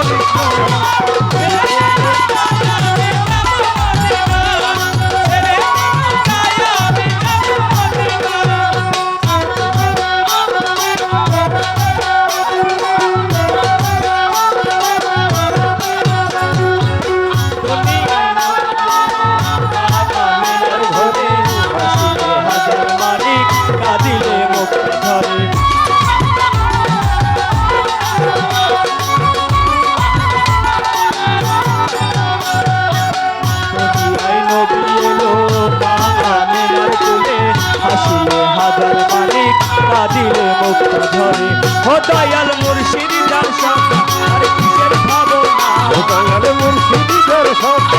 Thank. চক্ষু ধরে। ও দয়াল মুর্শিদ দর্শন আর কিসের ভাবনা? দয়াল মুর্শিদ দর্শন